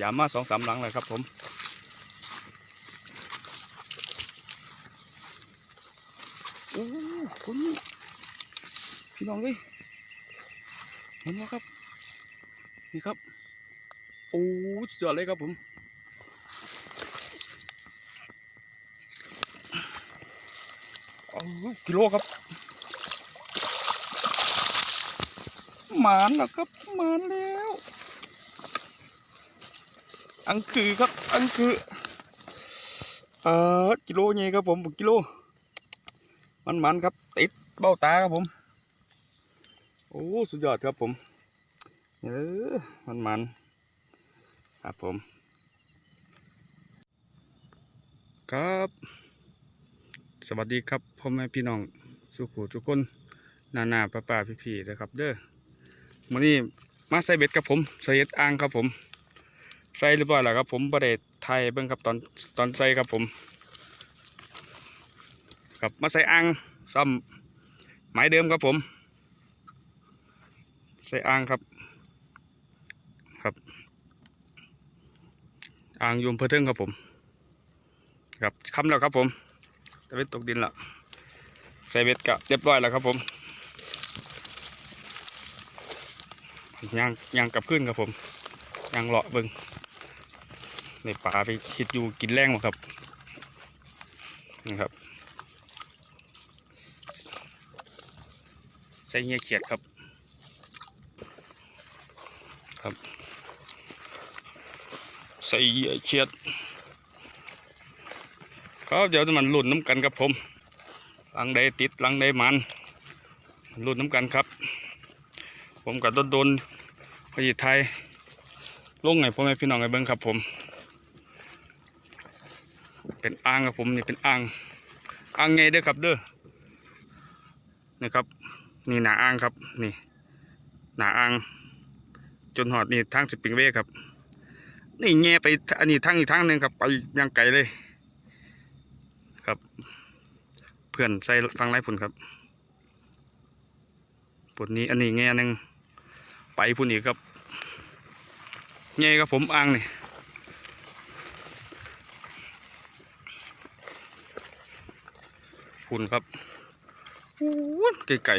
ยามมาสองสามหลังเลยครับผมโอ้คนนี้พี่น้องเลยเห็นไหมครับ นี่ครับ โอ้สุดยอดเลยครับผมกิโลครับหมานนะครับหมานแล้ว อังคือครับ อังคือเอ่อกิโลนี่ครับผมกิโล มันมันครับ ติดเบ้าตาครับผม โอ้สุดยอดครับผมเออมันมันครับผม ครับ สวัสดีครับพ่อแม่พี่น้องสุขุทุกคนนานาป้าป้าพี่พี่นะครับ เด้อมื้อนี้มาใส่เบ็ดกับผมใส่เบ็ดอ่างครับผม ใส่เรียบร้อยแล้วครับผมประเดไทยเบิ่งครับตอนตอนใส่ครับผมกับมาใส่อ่างซ้ำหมายเดิมครับผม ใส่อ่างครับครับอ่างยุมเพื่อเทิงครับผมครับคำแล้วครับผมตะเบ็ดตกดินละใส่เบ็ดกะเรียบร้อยแล้วครับผมยางยางกลับขึ้นครับผมยางเลาะเบิง ในป่าไปคิดอยู่กินแรงมาครับนี่ครับ ใส่เงี้ยเขียดครับ ครับ ใส่เหยื่อเขียดครับเดี๋ยวจะมันหลุดน้ำกันครับผมหลังใดติดหลังใดมันหลุดน้ำกันครับ ผมกับโดนโดนพยิไทยลงไงพ่อแม่พี่น้องไงเบิ้งครับผม เป็นอ่างครับผมนี่เป็นอ่างอ่างไงเด้อครับเด้อนี่ครับนี่หนาอ่างครับนี่ หนาอ่างจนหอดนี่ทางสปริงเวย์ครับ นี่แง่ไปอันนี้ทางอีกทางหนึ่งครับไปยังไกลเลย ครับ เพื่อนใส่ฟังไรพุ่นครับปุ่นนี้อันนี้แง่หนึ่งไปพุ่นอีกครับแง่ครับผมอ่างนี่ พุ่นครับอู้ไก่ไก่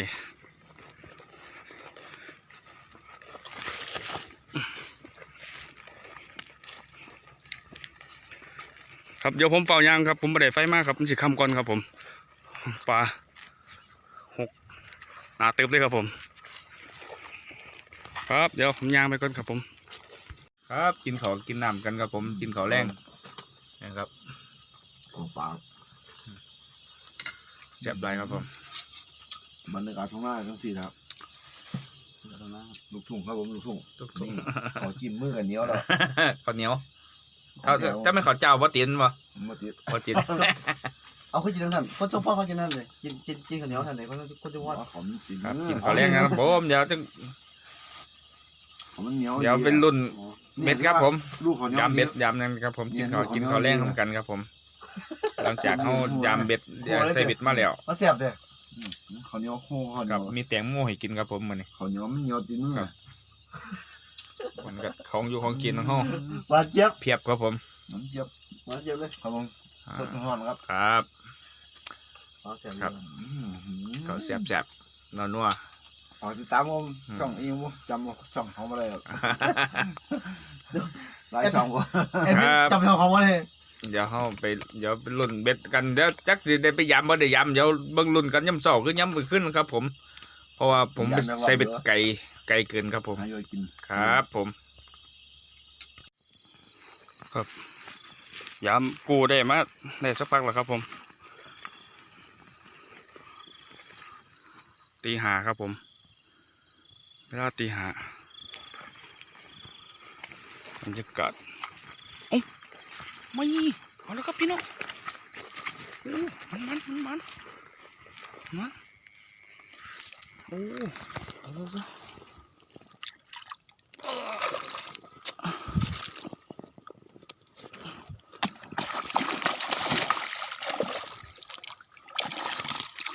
ครับเดี๋ยวผมเป่ายางครับผมไม่ได้ไฟมากครับมันสิคำก่อนครับผมปลาหกหนาเติบเลยครับผม ครับเดี๋ยวผมยางไปก่อนครับผม ครับกินข้าวกินน้ำกันครับผมกินข้าวแรงนะครับของปลา แซ่บไรครับผมบรรยากาศท้องหน้าทั้งสี่ครับลูกทุ่งครับผมลูกทุ่งทุกทุกนี่ขอจิ้มมือกันเหนียวแล้วข้าวเหนียวถ้าถ้าไม่ข้าวเจ้าว่าตีนบ่มาติดว่าตีนเอาขึ้นกินทั้งนั้นคนชอบพ่อเขากินนั่นเลยกินกินกินข้าวเหนียวทันเลยคนคนจะว่าขอมจิ้มครับมือกินข้าวแรงนะครับผมเดี๋ยวจะขอมันเหนียวเดี๋ยวเป็นรุ่นเบ็ดครับผม ลูกขอเหนียวยำเบ็ดยำนั่นครับผมกินข้าวกินข้าวแรงร่วมกันครับผม หลังจากเขายำเบ็ดเดี๋ยวใส่เบ็ดมาแล้วมันเสียบเลยอืมขอเหนียวโค้งขอเหคนีรัยบวมีแตงโมให้กินครับผมมื้อนี้ขอเหนียวมันเหนียวตีมือครับมันก็ของอยู่ของกินของเฮาหวานเจี๊ยบเพียบครับผม น้ำเจี๊ยบหวานเจี๊ยบเลยครับผมอ่าสดร้อนครับครับหวานเสียบครับ อืมข้าวแซ่บๆนัวขอติดตามผมอืมช่องเองวะจำว่าช่องเขาไม่ได้หรอกๆ หลายช่องวะเอ็มครับจำเป็นของมันเลย เดี๋ยวเฮาไปเดี๋ยวไปรุ่นเบ็ดกันเดี๋ยวจักสิได้ไปยำบ่ได้ยำเดี๋ยวเบิ่งรุ่นกันยำเช้าคือยำมื้อขึ้นครับ ผม เพราะว่าผมไปใส่เบ็ดไก่ไก่เกินครับผมหาโยกินครับ ผม ครับยามกูได้มาได้สักพักแล้วครับ ผมตีหาครับผมเวลาตีหาบรรยากาศเอ้า ไม่เอาแล้วครับพี่น้องโอ้มันมันมันมันมาโอ้เอาแล้วสิ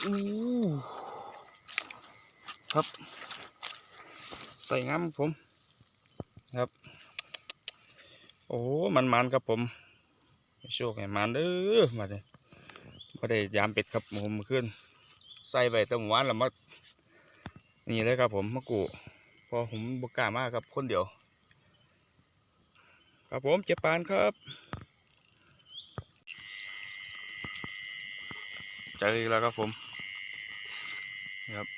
โอ้ครับใส่งามผมครับ โอ้มันมันครับผม โชคให้มันเด้อมาเลยมาได้ยามเป็ดครับผมเมื่อคืนใส่ไปตั้งหวานแล้วมานี่เลยครับผมมะกรูดพอผมบกล้ามากครับคนเดียว ครับผมเจ็บปานครับ เจออีกแล้วครับผมครับ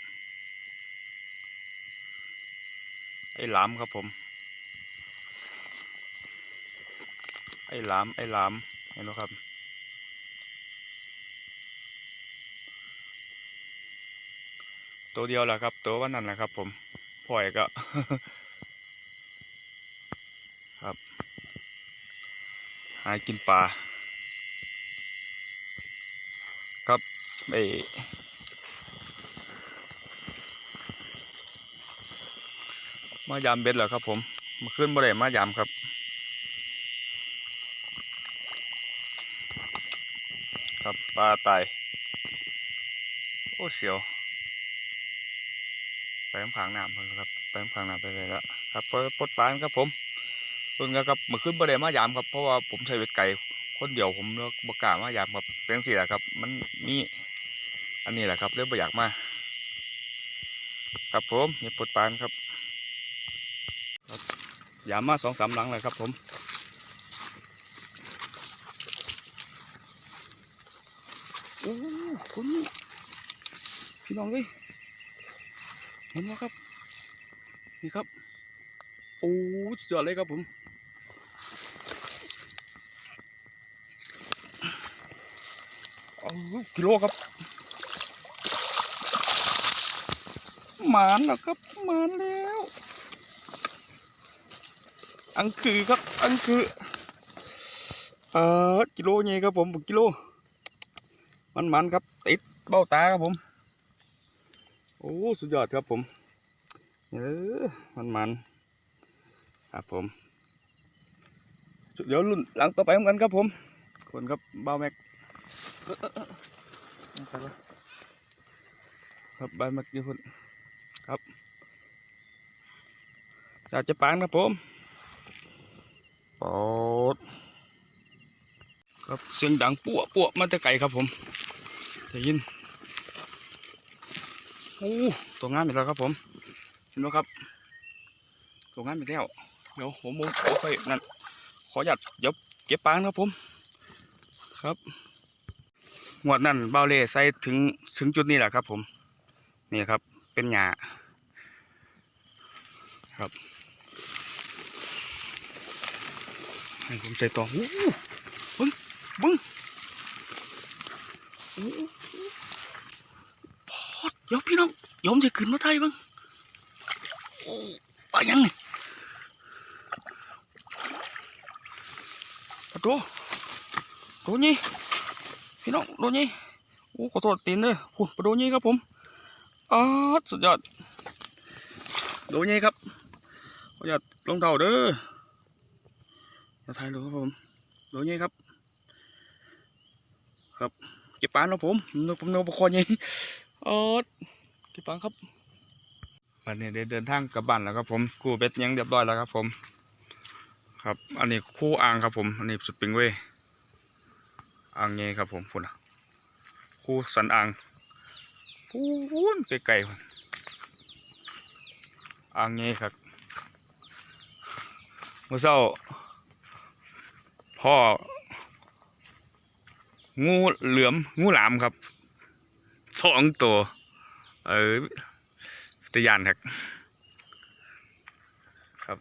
ไอ้หลามครับผม ไอ้หลามไอ้หลาม เห็นไหมครับ ตัวเดียวแหละครับ ตัววันนั้นแหละครับ ผมปล่อยก็ ครับ หากินปลาครับไอมายามเบ็ดเหรอครับ ผมมาขึ้นบ่ได้มายามครับ ครับปลาตาย โอ้เสียว ไปน้ำขังน้ำเพิ่นครับ ไปน้ำขังน้ำไปเลยละครับปลดปลานครับผมเพิ่นก็ครับเมื่อคืนบ่ได้มายามครับเพราะว่าผมใช้เวทไก่คนเดียวผมเลือกบกล้ามายามครับเป็นสิแหละครับ มันมีอันนี้แหละครับเรื่องบ่อยากมาครับผมเนี่ยปลดปลานครับครับยามมาสองสามหลังเลยครับผม โอ้ คุณพี่น้องเอ้ยเห็นไหมครับ นี่ครับ โอ้สุดยอดเลยครับผมกิโลครับหมานแล้วครับหมานแล้ว อังคือครับ อังคือเอ่อกิโลนี่ครับผมกิโล มันมันครับ ติดเบ้าตาครับผม โอ้สุดยอดครับผมเออมันมันครับผมเดี๋ยวรุ่นหลังต่อไปเหมือนกันครับผมคนครับเบ้าแม็กครับใบแม็กยี่คนครับอยากจะปานครับผมปอดครับเสียงดังปั้วปั้วมาแต่ไกลครับผม ได้ยินโอ้ตัวงามอีกแล้วครับผม เห็นไหมครับ ตัวงามอีกแล้ว เดี๋ยวผมโมโอเคนั่น ขอหยัดเดี๋ยวเก็บปางนะครับผม ครับงวดนั่นเบาเล่ใส่ถึงถึงจุดนี้แหละครับ ผม นี่ครับ เป็นหญ้าครับให้ผมใส่ต่อบึ้งบึ้งโอ้ เดี๋ยวพี่น้องยอมจะขึ้นมาไทยบ้างโอ้ปลายังนี่ปลาโดโดนี่พี่น้องโดนี่โอ้ขอโทษตีนเลยโอ้ปลาโดนี่ครับผมอ๋อสุดยอดโดนี่ครับขออนุญาตลงเท่าเด้อมาถ่ายรูปครับผมโดนี่ครับ ครับเก็บปลาเนาะผมนกผมนกปลาคอใหญ่เออเก็บปลาครับวันนี้ได้เดินทางกลับบ้านแล้วครับผมกู้เบ็ดยังเรียบร้อยแล้วครับผม ครับ อันนี้คู่อ่างครับผม อันนี้สุดปิงเว้ยอ่างเงี้ครับผมฝุ่นน่ะคู่สันอ่างพูนไกลๆพุ่นอ่างเงี้ครับเมื่อเช้าพ่องูเหลือมงูหลามครับ สองตัว เออตะยานครับครับ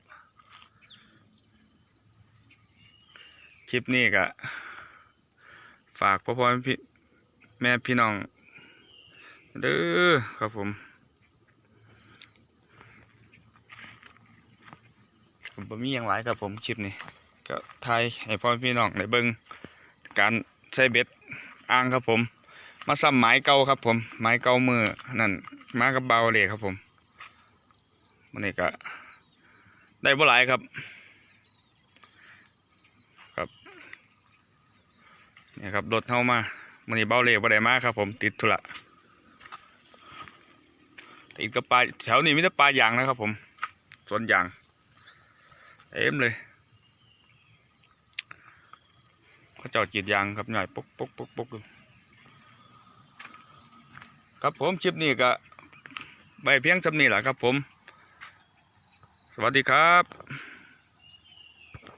คลิปนี้ก็ฝากพ่อพ่อแม่พี่แม่พี่น้องเด้อครับผมผมบ่มีอย่างไรครับผมคลิปนี้ก็ทายให้พ่อพี่น้องได้เบิ่งการใช้เบ็ดอ่างครับผม มาซ้ำไม้เก่าครับผมไม้เก่ามือนั่นมากับเบาเลยครับผมมันนี่ก็ได้บ่หลายครับ ครับนี่ครับรถเข้ามามันนี่เบาเลยบ่ได้มาครับ ผมติดธุระติดกับปลาแถวนี้มีแต่ปลายางนะครับ ผมสวนยางเต็มเลยเขาเจากรีดยางครับหน่อยปุ๊กปุ๊กปุ๊กปุ๊ก ครับผมชิปนี้ก็ใบเพียงจำนี้แหละครับผม สวัสดีครับ